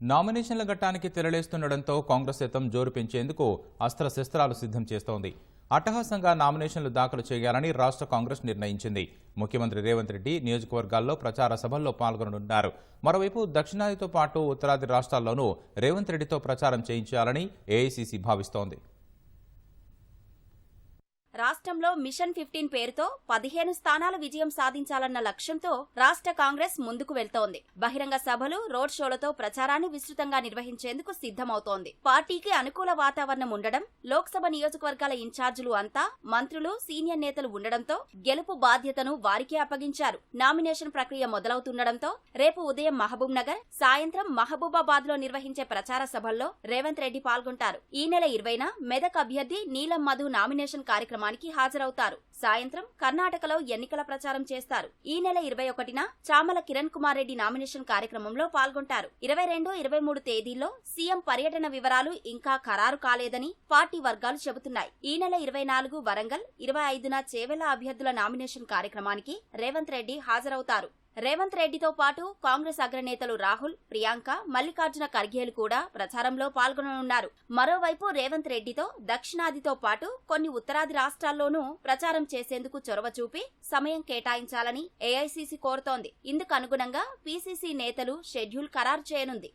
నామినేషన్ల ఘట్టానికి తెరలేస్తుండటంతో కాంగ్రెస్ సైతం జోరు పెంచేందుకు అస్త్రశస్త్రాలు సిద్ధం చేస్తోంది. అట్టహాసంగా నామినేషన్లు దాఖలు చేయాలని రాష్ట్ర కాంగ్రెస్ నిర్ణయించింది. ముఖ్యమంత్రి రేవంత్ రెడ్డి నియోజకవర్గాల్లో ప్రచార సభల్లో పాల్గొననున్నారు. మరోవైపు దక్షిణాదితో పాటు ఉత్తరాది రాష్ట్రాల్లోనూ రేవంత్ రెడ్డితో ప్రచారం చేయించాలని ఏఐసీసీ భావిస్తోంది. రాష్ట్రంలో మిషన్ ఫిఫ్టీన్ పేరుతో పదిహేను స్థానాల విజయం సాధించాలన్న లక్ష్యంతో రాష్ట్ర కాంగ్రెస్ ముందుకు వెళ్తోంది. బహిరంగ సభలు రోడ్ షోలతో ప్రచారాన్ని విస్తృతంగా నిర్వహించేందుకు సిద్ధమవుతోంది. పార్టీకి అనుకూల వాతావరణం ఉండడం లోక్సభ నియోజకవర్గాల ఇన్ఛార్జీలు అంతా మంత్రులు సీనియర్ నేతలు ఉండడంతో గెలుపు బాధ్యతను వారికే అప్పగించారు. నామినేషన్ ప్రక్రియ మొదలవుతుండడంతో రేపు ఉదయం మహబూబ్ నగర్ సాయంత్రం మహబూబాబాద్లో నిర్వహించే ప్రచార సభల్లో రేవంత్ రెడ్డి పాల్గొంటారు. ఈ నెల ఇరవైన మెదక్ అభ్యర్థి నీలం మధు నామినేషన్ కార్యక్రమం కార్యక్రమానికి హాజరవుతారు. సాయంత్రం కర్ణాటకలో ఎన్నికల ప్రచారం చేస్తారు. ఈ నెల ఇరవై ఒకటిన చామల కిరణ్ కుమార్ రెడ్డి నామినేషన్ కార్యక్రమంలో పాల్గొంటారు. ఇరవై రెండు ఇరవై మూడు తేదీల్లో సీఎం పర్యటన వివరాలు ఇంకా ఖరారు కాలేదని పార్టీ వర్గాలు చెబుతున్నాయి. ఈ నెల ఇరవై నాలుగు వరంగల్ ఇరవై ఐదున చేవెల అభ్యర్థుల నామినేషన్ కార్యక్రమానికి రేవంత్ రెడ్డి హాజరవుతారు. రేవంత్ రెడ్డితో పాటు కాంగ్రెస్ అగ్రనేతలు రాహుల్ ప్రియాంక మల్లికార్జున ఖర్గేలు కూడా ప్రచారంలో పాల్గొననున్నారు. మరోవైపు రేవంత్ రెడ్డితో దక్షిణాదితో పాటు కొన్ని ఉత్తరాది రాష్ట్రాల్లోనూ ప్రచారం చేసేందుకు చొరవ చూపి సమయం కేటాయించాలని ఏఐసీసీ కోరుతోంది. ఇందుకు అనుగుణంగా పీసీసీ నేతలు షెడ్యూల్ ఖరారు చేయనుంది.